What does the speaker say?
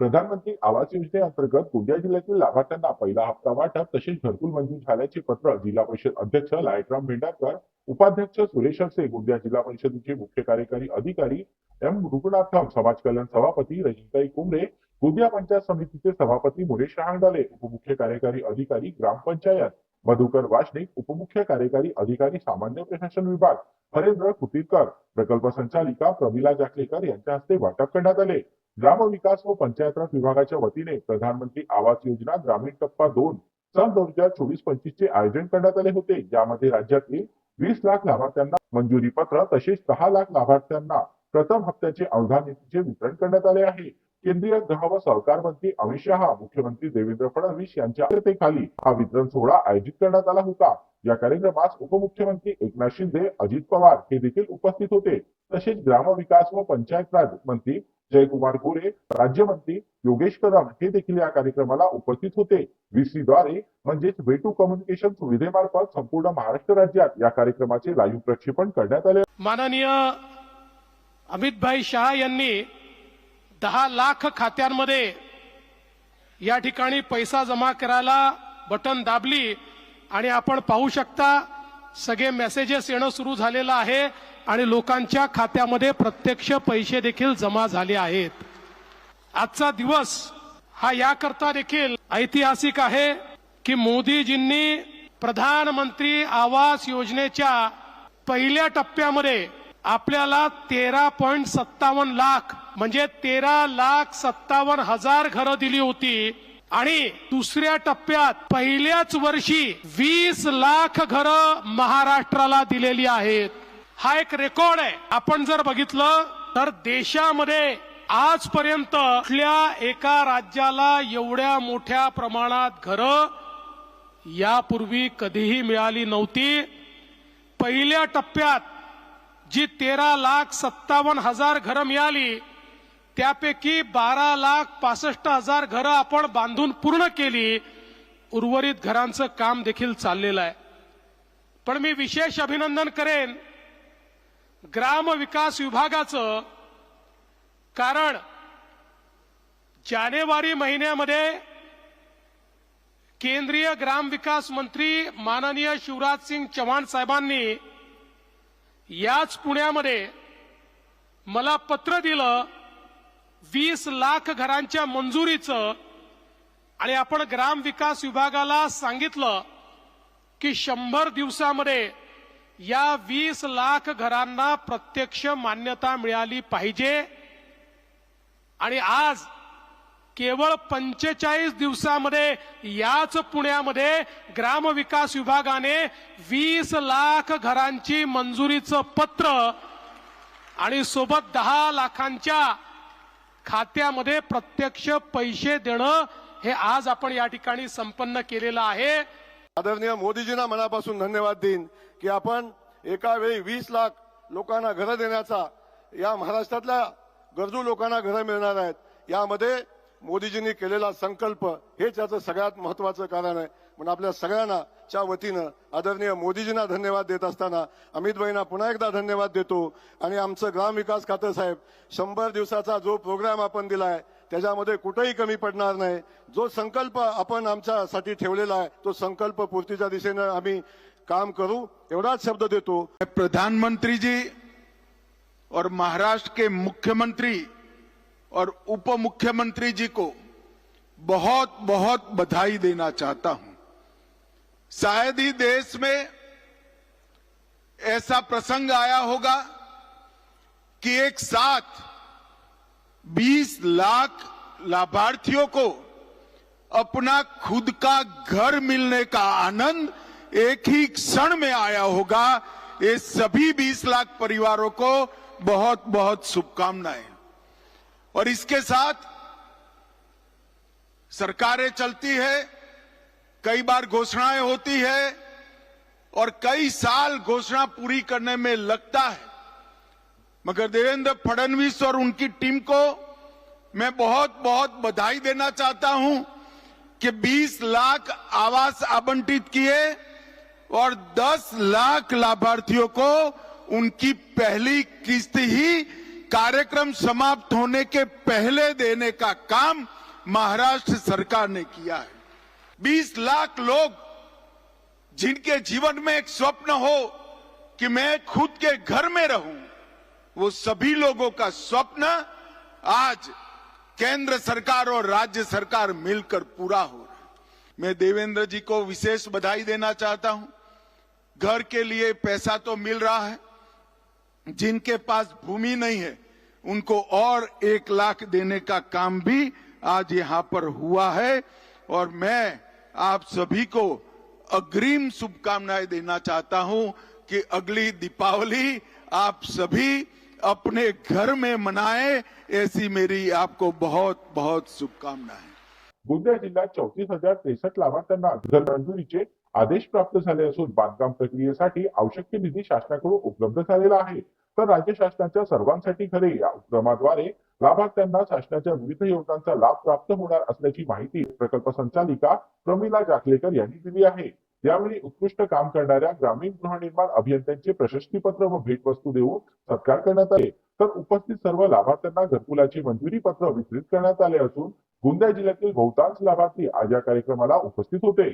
प्रधानमंत्री आवास योजनेअंतर्गत गोंदिया जिल्ह्यातील लाभार्थ्यांना पहिला हप्ता वाटप तसेच घरकुल मंजूर झाल्याचे पत्र जिल्हा परिषद अध्यक्ष लायटराम भेंडारकर उपाध्यक्ष सुरेश अक्षय गोंदिया जिल्हा परिषदेचे मुख्य कार्यकारी अधिकारी एम रुग्णाथम समाज कल्याण सभापती रजिताई कुंबरे गोंदिया पंचायत समितीचे सभापती मुरेश रहांगडाले उपमुख्य कार्यकारी अधिकारी ग्रामपंचायत मधुकर वासनिक उपमुख्य कार्यकारी अधिकारी सामान्य प्रशासन विभाग हरेंद्र कुतीरकर प्रकल्प संचालिका प्रमिला जाकलेकर यांच्या हस्ते वाटप करण्यात आले. ग्रामविकास व पंचायत राज विभागाच्या वतीने प्रधानमंत्री आवास योजना ग्रामीण टप्पा दोन सन दोन हजार चोवीस पंचवीस चे आयोजन करण्यात आले होते. यामध्ये राज्यातील वीस लाख लाभार्थ्यांना मंजुरी पत्र तसेच दहा लाख लाभार्थ्यांना प्रथम हप्त्याचे अनुदान निधीचे वितरण करण्यात आले आहे. केंद्रीय गृह व सहकार मंत्री अमित शहा मुख्यमंत्री देवेंद्र फडणवीस यांच्या अध्यक्षतेखाली हा वितरण सोहळा आयोजित करण्यात आला होता. या कार्यक्रमास उपमुख्यमंत्री एकनाथ शिंदे अजित पवार हे देखील उपस्थित होते. तसेच ग्रामविकास व पंचायत राज मंत्री जयकुमार गोरे राज्यमंत्री योगेश कदम हे देखील या कार्यक्रमाला उपस्थित होते. VC द्वारे म्हणजेच वे टू कम्युनिकेशन सुविधेमार्फत संपूर्ण महाराष्ट्र राज्यात या कार्यक्रमाचे लाईव्ह प्रक्षेपण करण्यात आले. माननीय अमितभाई शहा यांनी दहा लाख खात्यांमध्ये या ठिकाणी पैसा जमा करायला बटन दाबली आणि आपण पाहू शकता सगळे मेसेजेस येणं सुरू झालेलं आहे आणि लोकांच्या खात्यामध्ये प्रत्यक्ष पैसे देखील जमा झाले आहेत. आजचा दिवस हा याकरता देखील ऐतिहासिक आहे की मोदीजींनी प्रधानमंत्री आवास योजनेच्या पहिल्या टप्प्यामध्ये आपल्याला तेरा पॉईंट सत्तावन्न लाख म्हणजे तेरा लाख सत्तावन्न हजार घरं दिली होती. आणि दुसऱ्या टप्प्यात पहिल्याच वर्षी वीस लाख घरं महाराष्ट्राला दिलेली आहेत. हा एक रेकॉर्ड आहे. आपण जर बघितलं तर देशामध्ये आजपर्यंत कुठल्या एका राज्याला एवढ्या मोठ्या प्रमाणात घरं यापूर्वी कधीही मिळाली नव्हती. पहिल्या टप्प्यात जी तेरा लाख सत्तावन्न हजार घरं मिळाली त्यापैकी बारा लाख पासष्ट हजार घरं आपण बांधून पूर्ण केली. उर्वरित घरांचं काम देखील चाललेलं आहे. पण मी विशेष अभिनंदन करेन ग्राम विकास विभागाचं कारण जानेवारी महिन्यामध्ये केंद्रीय ग्रामविकास मंत्री माननीय शिवराज सिंग चव्हाण साहेबांनी याच पुण्यामध्ये मला पत्र दिलं वीस लाख घरांच्या मंजुरीचं आणि आपण ग्राम विकास विभागाला सांगितलं की शंभर दिवसामध्ये या वीस लाख घरांना प्रत्यक्ष मान्यता मिळाली पाहिजे. आणि आज केवळ पंचेचाळीस दिवसामध्ये याच पुण्यामध्ये ग्रामविकास विभागाने वीस लाख घरांची मंजुरीचं पत्र आणि सोबत दहा लाखांच्या खात्यामध्ये प्रत्यक्ष पैसे देणं हे आज आपण या ठिकाणी संपन्न केलेलं आहे. आदरणीय मोदीजींना मनापासून धन्यवाद देईन की आपण एका वेळी वीस लाख लोकांना घरं देण्याचा या महाराष्ट्रातल्या गरजू लोकांना घरं मिळणार आहेत. यामध्ये मोदीजींनी केलेला संकल्प हेच त्याचं सगळ्यात महत्वाचं कारण आहे. म्हणून आपल्या सगळ्यांना च्या वतीनं आदरणीय मोदीजींना धन्यवाद देत असताना अमितभाईंना पुन्हा एकदा धन्यवाद देतो. आणि आमचं ग्रामविकास खातं साहेब शंभर दिवसाचा जो प्रोग्राम आपण दिलाय त्याच्यामध्ये कुठेही कमी पडणार नाही. जो संकल्प आपण आमच्यासाठी ठेवलेला आहे तो संकल्प पूर्तीच्या दिशेनं आम्ही काम करू एवढाच शब्द देतो. प्रधानमंत्रीजी प्रधानमंत्री जी और महाराष्ट्र के मुख्यमंत्री और उप मुख्यमंत्री जी को बहुत बहुत बधाई देना चाहता हूँ। शायद ही देश में ऐसा प्रसंग आया होगा कि एक साथ 20 लाख लाभार्थियों को अपना खुद का घर मिलने का आनंद एक ही क्षण में आया होगा। ये सभी 20 लाख परिवारों को बहुत बहुत शुभकामनाएँ। और इसके साथ सरकारें चलती है, कई बार घोषणाएँ होती है और कई साल घोषणा पूरी करने में लगता है। मगर देवेंद्र फडणवीस और उनकी टीम को मैं बहुत बहुत बधाई देना चाहता हूँ कि 20 लाख आवास आवंटित किए और 10 लाख लाभार्थियों को उनकी पहली किस्त ही कार्यक्रम समाप्त होने के पहले देने का काम महाराष्ट्र सरकार ने किया है। 20 लाख लोग जिनके जीवन में एक स्वप्न हो कि मैं खुद के घर में रहूँ, वो सभी लोगों का स्वप्न आज केंद्र सरकार और राज्य सरकार मिलकर पूरा हो रहा है। मैं देवेंद्र जी को विशेष बधाई देना चाहता हूँ। घर के लिए पैसा तो मिल रहा है जिनके पास भूमि नहीं है, उनको और एक लाख देने का काम भी आज यहाँ पर हुआ है। और मैं आप सभी को अग्रिम शुभकामनाएँ देना चाहता हूँ कि अगली दीपावली आप सभी अपने घर में मनाएँ, ऐसी मेरी आपको बहुत बहुत शुभकामनाएँ। गोंदिया जिल्ह्यात चौतीस हज़ार त्रेसष्ट लाभार्थ्यांना मंजुरीचे आदेश प्राप्त झाले असून बांधकाम प्रक्रियेसाठी आवश्यक निधी शासनाकडून उपलब्ध झालेला आहे. तर राज्य शासनाच्या सर्वांसाठी घरे या उपक्रमाद्वारे लाभार्थ्यांना शासनाच्या विविध योजनांचा लाभ प्राप्त होणार असल्याची माहिती प्रकल्प संचालिका प्रमिला जाखलेकर यांनी दिली आहे. यावेळी उत्कृष्ट काम करणाऱ्या ग्रामीण गृहनिर्माण अभियंत्यांचे प्रशस्तीपत्र व भेटवस्तू देऊन सत्कार करण्यात आले. तर उपस्थित सर्व लाभार्थ्यांना घरकुलाचे मंजुरी पत्र वितरित करण्यात आले असून गोंदिया जिल्ह्यातील बहुतांश लाभार्थी आज या कार्यक्रमाला उपस्थित होते.